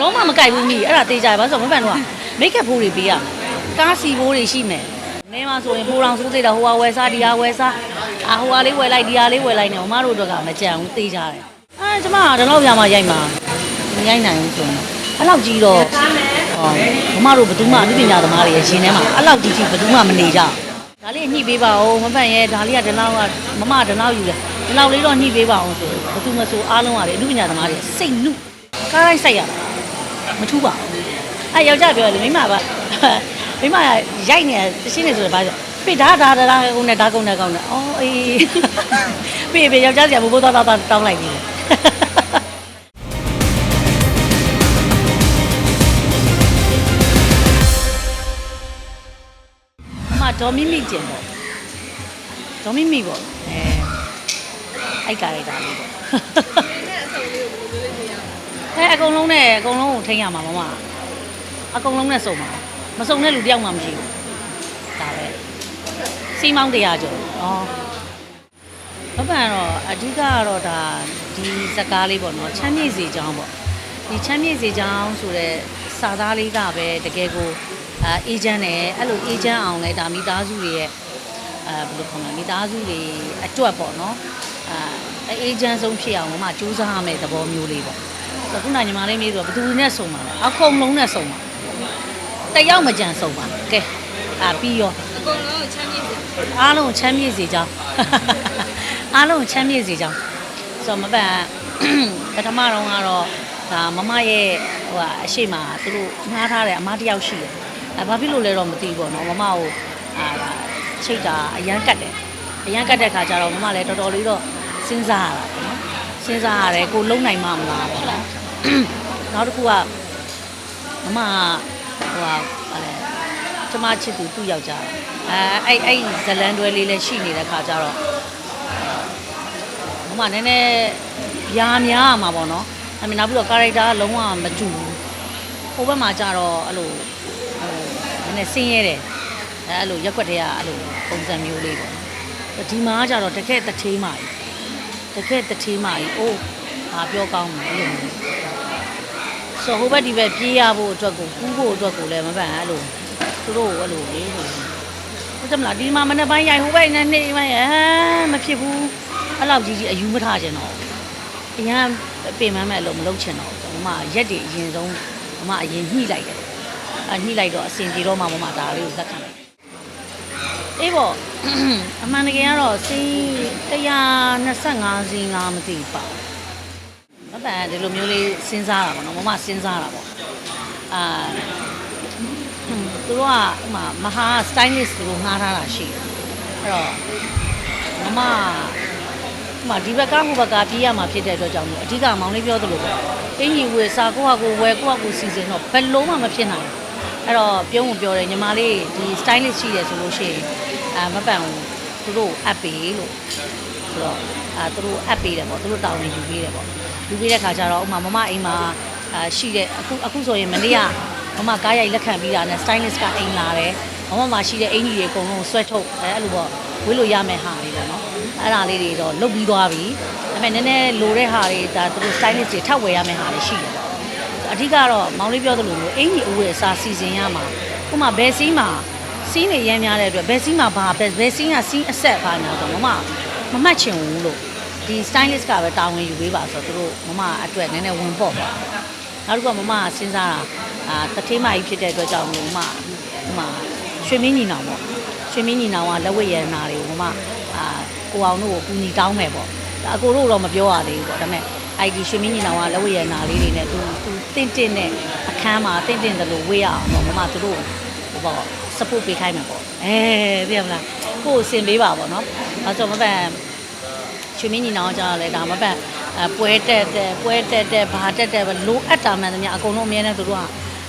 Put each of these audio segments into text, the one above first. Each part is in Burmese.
လုံးမမကြိုက်ဘူးမိအဲ့ဒါတေးကြတယ်ဘာလို့ဆိုတော့မပန်တော့မိတ်ကပ်ဖိုးတွေပေးရကားစီဖိုးတွေရှိမယ်နေမှာဆိုရင်ဖိုးတောင်စိုးသေးတာဟိုဟာဝယ်စားဒီဟာဝယ်စားအာဟိုဟာလေးဝယ်လိုက်ဒီဟာလေးဝယ်လိုက်နေမမတို့တို့ကမကြံဘူးတေးကြတယ်အဲကျမကဒီလောက်ပြမှရိုက်မှာမရိုက်နိုင်ဘူးဆိုရင်အဲ့လောက်ကြီးတော့ဟောမမတို့ဘယ်သူမှအမှုပညာသမားတွေရဲ့ရှင်ထဲမှာအဲ့လောက်ကြီးကြီးဘယ်သူမှမနေကြဘူးဒါလေးညှိပေးပါဦးမပန်ရဲ့ဒါလေးကဒီလောက်ကမမဒီလောက်ယူတယ်ဒီလောက်လေးတော့ညှိပေးပါအောင်ဆိုဘယ်သူမဆိုအားလုံးကလေအမှုပညာသမားတွေစိတ်နုကားလိုက်စိုက်ရတာ မထူးပါဘူးအဲယောက်ျားပြောတယ်မိမကမိမကရိုက်နေတရှင်းနေဆိုတော့ဗာပြဒါဒါဒါကုန်းနဲ့ဒါကုန်းနဲ့ကောင်းတယ်အော်အေးပြပြယောက်ျားစီကဘိုးဘိုးသားသားတောင်းလိုက်ပြီမဒေါ်မိမိကျင်ပေါ့ဒေါ်မိမိပေါ့အဲအိုက်ကာရိုက်တာလေးပေါ့ အဲအကုန်လုံးနဲ့အကုန်လုံးကိုထိန်းရမှာမမအကုန်လုံးနဲ့စုံပါမစုံတဲ့လူတယောက်မှမရှိဘူးဒါပဲစီမောင်းတရားကျော်ဩဘပန်ကတော့အဓိကကတော့ဒါဒီစကားလေးပေါ့နော်ချမ်းမြေ့စေချောင်းပေါ့ဒီချမ်းမြေ့စေချောင်းဆိုတဲ့စာသားလေးကပဲတကယ်ကိုအာအေဂျင့်နဲ့အဲ့လိုအေဂျင့်အောင်လဲဒါမိသားစုတွေရဲ့အဲဘယ်လိုခေါ်မလဲမိသားစုတွေအတွက်ပေါ့နော်အာအေဂျင့်ဆုံးဖြစ်အောင်မမစူးစမ်းရမယ့်သဘောမျိုးလေးပေါ့ ဆိုခုနညီမလေးမေးဆိုဘယ်သူနဲ့စုံပါလဲအကုန်လုံးနဲ့စုံပါတယောက်မကြံစုံပါကဲအာပြီးရောအကုန်လုံးကိုချမ်းမြေ့စေအားလုံးကိုချမ်းမြေ့စေကြောင်းအားလုံးကိုချမ်းမြေ့စေကြောင်းဆိုတော့မပန်ပထမတော့ကတော့ဒါမမရဲ့ဟိုဟာအရှိမသူတို့ငှားထားတဲ့အမတစ်ယောက်ရှိတယ်အဲဘာဖြစ်လို့လဲတော့မသိဘူးပေါ့နော်မမကိုအာချိတ်တာအရန်ကတ်တယ်အရန်ကတ်တဲ့ခါကျတော့မမလည်းတော်တော်လေးတော့စဉ်းစားရတာပေါ့နော်စဉ်းစားရတယ်ကိုလုံနိုင်မှမလားပေါ့ နော်နောက်တစ်ခုကမမကဟိုဟာဗာလဲကျမချစ်သူသူ့ယောက်ျားအဲအဲ့အဲ့ဇလန်တွဲလေးလည်းရှိနေတဲ့ခါကျတော့မမနည်းနည်းဗျာများရမှာပေါ့နော်အမေနောက်ပြီးတော့ character ကလုံးဝမတူဘူးဟိုဘက်မှာကျတော့အဲ့လိုဟိုနည်းနည်းဆင်းရဲတယ်အဲအဲ့လိုရက်ွက်တွေကအဲ့လိုပုံစံမျိုးလေးပေါ့ဒီမှာကကျတော့တကယ်တထေးမာကြီးတကယ်တထေးမာကြီးအိုး ဟာပြောကောင်းတယ်အဲ့လိုမျိုးဆိုဟိုဘက်ဒီဘက်ပြေးရဖို့အတွက်ကိုကူးဖို့အတွက်ကိုလည်းမပန်အဲ့လိုသူတို့ကိုအဲ့လိုလေဟိုဟုတ်တယ်မလားဒီမှာမနေ့ပိုင်းရိုက်ဟိုဘက်နဲ့နေပိုင်းဟမ်မဖြစ်ဘူးအဲ့လောက်ကြီးကြီးအယူမထားချင်တော့အရန်ပင်မမဲ့လို့မလုပ်ချင်တော့ဘူးမမရက်တွေအရင်ဆုံးမမအရင်ညှိလိုက်တယ်အညှိလိုက်တော့အစင်ပြေတော့မှမမဒါလေးကိုလက်ခံလိုက်အေးပေါ့အမှန်တကယ်ကတော့စီ125စီငါမသိပါဘူး မပန်ဒီလိုမျိုးလေးစဉ်းစားတာပေါ့နော်မမစဉ်းစားတာပေါ့အာဟွန်းသူတို့ကဥမာမဟာ stylist သူတို့ငှားထားတာရှိတယ်အဲ့တော့မမဥမာဒီဘက်ကဟိုဘက်ကပြေးရမှာဖြစ်တဲ့အတွက်ကြောင့်မို့အဓိကမောင်လေးပြောသလိုပဲအင်ကြီးဝယ်စားကိုယ့်ဟာကိုယ်ဝယ်ကိုယ့်ဟာကိုယ်စီစဉ်တော့ဘယ်လုံးမှမဖြစ်နိုင်ဘူးအဲ့တော့ပြုံးဝင်ပြောတယ်ညီမလေးဒီ stylist ရှိတယ်ဆိုလို့ရှိရင်အာမပန်ဘူးသူတို့အပ်ပေးလို့ ဆိုတော့အာသူတို့အပ်ပေးတယ်ပေါ့သူတို့တောင်းနေယူပေးတယ်ပေါ့ယူပေးတဲ့ခါကျတော့ဥမာမမအိမ်မှာအာရှိတဲ့အခုအခုဆိုရင်မနေ့ကမမကားရိုက်လက်ခံပြီးတာနဲ့ stylist ကအိမ်လာတယ်မမမှာရှိတဲ့အင်ကြီးတွေအကုန်လုံးဆွဲထုတ်အဲအဲ့လိုပေါ့ဝေးလို့ရမယ်ဟာလေးပေါ့နော်အဲ့ဒါလေးတွေတော့လုတ်ပြီးသွားပြီဒါပေမဲ့နည်းနည်းလိုတဲ့ဟာတွေဒါသူတို့ stylist တွေထပ်ဝယ်ရမယ်ဟာတွေရှိတယ်အဓိကတော့မောင်လေးပြောသလိုမျိုးအင်ကြီးအဝယ်အစားစီစဉ်ရမှာဥပမာဘယ်စီးမှာစီးနေရမ်းများတဲ့အတွက်ဘယ်စီးမှာဘာဘယ်ဘယ်စီးကစီးအဆက်ပါညာဆိုမမ မမှတ်ချင်ဘူးလို့ဒီ stylist ကပဲတာဝန်ယူပေးပါဆိုတော့သူတို့မမအတွက်နည်းနည်းဝင်ပေါ့ပါနောက်တစ်ခုကမမကစဉ်းစားတာအာတထေးမကြီးဖြစ်တဲ့အတွက်ကြောင့်မမမမရွှေမင်းညီနောင်ပေါ့ရွှေမင်းညီနောင်ကလက်ဝဲရတနာတွေကိုမမအာကိုအောင်တို့ကိုကူညီတောင်းမယ်ပေါ့ဒါအကိုတို့တော့မပြောရသေးဘူးပေါ့ဒါပေမဲ့အဲ့ဒီရွှေမင်းညီနောင်ကလက်ဝဲရတနာလေးတွေနဲ့သူသူတင့်တင့်နဲ့အခန်းမှာတင့်တင့်တယ်လို့ဝေးရအောင်ပေါ့မမသူတို့ဟိုပေါ့ support ပေးခိုင်းမှာပေါ့အဲသိရမလားကိုယ်အဆင်ပေးပါပေါ့နော်အဲဆိုမပန် ရွှေမင်းညီနောင်ကကြားရလဲဒါမပတ်အပွဲတက်တက်ပွဲတက်တက်ဘာတက်တက်ပဲလိုအပ်တာမှန်သမျှအကုန်လုံးအမြဲတမ်းသူတို့က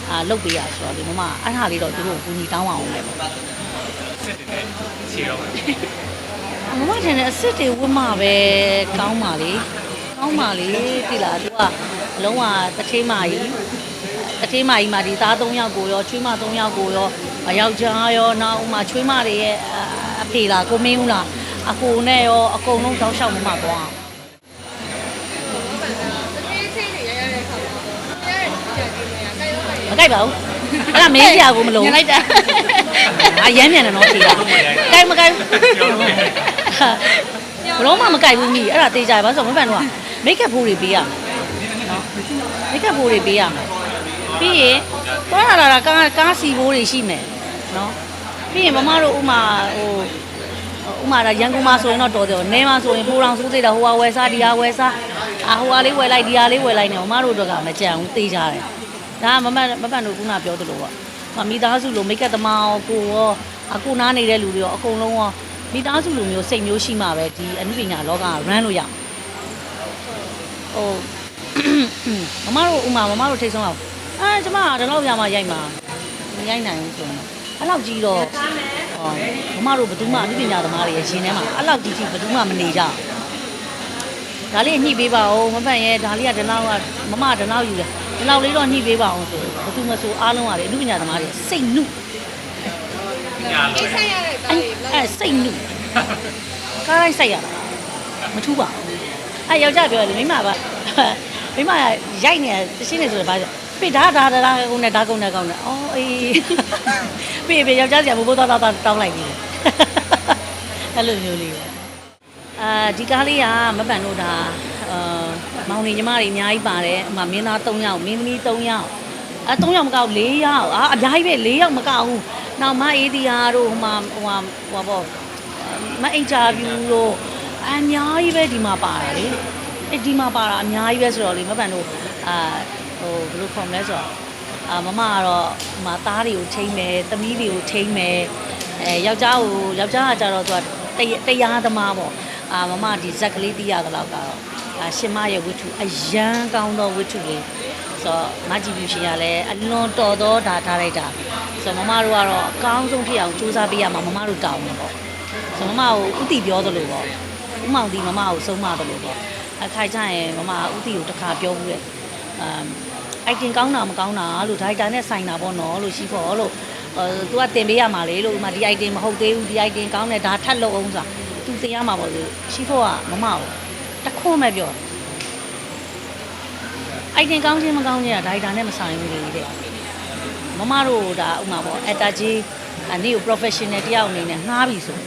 အာလုတ်ပေးရဆိုတော့ဒီမမအဲ့ဒါလေးတော့သူတို့ကိုကူညီတောင်းအောင်လဲပေါ့စစ်တယ်ခြေတော့မမထင်တယ်အစ်စ်တွေဝတ်မှပဲကောင်းပါလေကောင်းပါလေတိလားသူကအလုံးဝတထေးမကြီးတထေးမကြီးမှာဒီသား၃ယောက်ကိုရောချွေးမ၃ယောက်ကိုရောယောက်ျားရောနောက်ဥမာချွေးမတွေရဲ့အဖေလားကိုမင်းဦးလား အကိုနဲ့ရောအကုန်လုံးတောက်လျှောက်မမသွားအောင်တကယ်ချင်းတွေရရတဲ့ခါမှာရရတဲ့ကြက်ကြီးမကြိုက်ပါဘူးအဲ့ဒါမင်းစရာကိုမလို့ညလိုက်တာအရမ်းမြန်တယ်နော်ဖြေတာကြိုက်မကြိုက်ဘလုံးမမကြိုက်ဘူးမိအဲ့ဒါတေးကြပါဆိုတော့မပန်တော့မိတ်ကပ်ဖိုးတွေပေးရမယ်နော်မိတ်ကပ်ဖိုးတွေပေးရမယ်ပြီးရင်သွားလာလာကားကားစီဘိုးတွေရှိမယ်နော်ပြီးရင်မမတို့ဥမာဟို ဥမာဒါရန်ကုန်မှာဆိုရင်တော့တော်တယ်နဲမှာဆိုရင်ပိုးတောင်စိုးသေးတာဟိုဟာဝယ်စားဒီဟာဝယ်စားအာဟိုဟာလေးဝယ်လိုက်ဒီဟာလေးဝယ်လိုက်နေမမတို့တော့ကမကြံဘူးတေးကြတယ်ဒါကမမမပန်တို့ခုနပြောသလိုပေါ့မမိသားစုလိုမိတ်ကပ်သမားရောကိုရောအကူနားနေတဲ့လူတွေရောအကုန်လုံးရောမိသားစုလိုမျိုးစိတ်မျိုးရှိမှပဲဒီအနုပညာလောကက run လို့ရအောင်ဟိုမမတို့ဥမာမမတို့ထိတ်ဆုံးအောင်အာကျမကဒီလောက်ပြမှရိုက်မှာမရိုက်နိုင်ဘူးဆိုရင် အဲ့လောက်ကြီးတော့ဟောမမတို့ဘယ်သူမှအနုပညာသမားတွေရဲ့ရှင်ထဲမှာအဲ့လောက်ကြီးကြီးဘယ်သူမှမနေကြဘူးဒါလေးညှိပေးပါဦးမပန့်ရဲ့ဒါလေးကဒီလောက်ကမမဒီလောက်ယူတယ်ဒီလောက်လေးတော့ညှိပေးပါအောင်ဆိုဘယ်သူမဆိုအားလုံးကလေအနုပညာသမားတွေစိတ်နုညာအိလို့တ်ဆိုင်ရတဲ့တာအဲ့လေးလောက်အဲ့စိတ်နုကားလိုက်စိုက်ရတာမထူးပါဘူးအဲ့ယောက်ျားပြောတယ်မိမကမိမရိုက်နေတရှင်းနေဆိုတော့ဗာ ပြဒါဒါဒါကုန်းနဲ့ဒါကုန်းနဲ့ကောင်းတယ်အော်အေးပြပြယောက်ျားစီကဘိုးဘိုးသားသားတောင်းလိုက်ပြီအဲ့လိုမျိုးလေးပဲအာဒီကားလေးကမပန်တို့ဒါအာမောင်နေညီမတွေအများကြီးပါတယ်အမမင်းသား3ယောက်မင်းသမီး3ယောက်အဲ3ယောက်မကောက်4ယောက်အာအများကြီးပဲ4ယောက်မကောက်ဘူးနောက်မအေးဒီယာတို့ဟိုမှာဟိုမှာဟိုပေါ့မအင်တာဗျူးတို့အများကြီးပဲဒီမှာပါတာလေအဲ့ဒီမှာပါတာအများကြီးပဲဆိုတော့လေမပန်တို့အာ ဟိုဘယ်လိုခေါ်မလဲဆိုတော့အာမမကတော့ဟိုမှာသားတွေကိုချိန်မယ်သမီးတွေကိုချိန်မယ်အဲယောက်ျားကိုယောက်ျားကကြတော့သူကတရတရားသမားပေါ့အာမမဒီဇက်ကလေးတီးရတဲ့လောက်ကတော့အာရှင်မရဲ့ဝိထုအရန်ကောင်းသောဝိထုလေးဆိုတော့မကြည့်ဘူးရှင်ရလဲအလွန်တော်တော်ဒါထားလိုက်တာဆိုတော့မမတို့ကတော့အကောင်းဆုံးဖြစ်အောင်စူးစမ်းပေးရမှာမမတို့တောင်းတယ်ပေါ့ဆိုတော့မမကိုဥတီပြောသလိုပေါ့ဥမောင်ဒီမမကိုဆုံးမသလိုပေါ့အခိုင်ကျရင်မမဥတီကိုတစ်ခါပြောဘူးတဲ့အမ် အိုက်တင်ကောင်းတာမကောင်းတာလို့ဒိုက်တာနဲ့ဆိုင်တာပေါ့နော်လို့ရှိဖို့လို့အဲသူကတင်ပေးရမှာလေလို့ဥမာဒီ item မဟုတ်သေးဘူးဒီ item ကောင်းတယ်ဒါထပ်လုပ်အောင်ဆိုတာသူတင်ရမှာပေါ့လို့ရှိဖို့ကမမကိုတခွန်းပဲပြောတယ်အိုက်တင်ကောင်းခြင်းမကောင်းခြင်းကဒါရိုက်တာနဲ့မဆိုင်ဘူးလေတဲ့မမတို့ဒါဥမာပေါ့အတာကြီးအနေကို professional တယောက်အနေနဲ့ငှားပြီဆို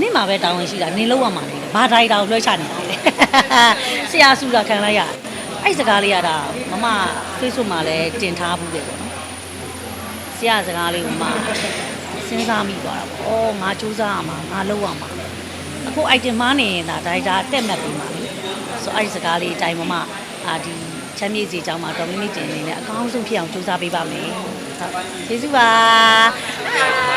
နေ့မှာပဲတာဝန်ရှိတာနေလောက်ရမှာလေဘာဒါရိုက်တာကိုလွှဲချနေတာလေဆရာစုတာခံလိုက်ရတယ် အဲ့စကားလေးကဒါမမ Facebook မှာလည်းတင်ထားဘူးတယ်ပေါ့နော်ဆရာစကားလေးကိုမစဉ်းစားမိသွားတာပေါ့အော်ငါစူးစမ်းရမှာငါလုပ်ရမှာအခု item မှားနေရင်ဒါဒါရိုက်တာတက်မှတ်ပြီးမှာလေဆိုအဲ့ဒီစကားလေးအတိုင်းမမအာဒီချမ်းမြေ့စီအကြောင်းမှာဒေါ်မီမီတင်နေနဲ့အကောင်းဆုံးဖြစ်အောင်စူးစမ်းပေးပါမယ်ဟုတ်ကျေးဇူးပါ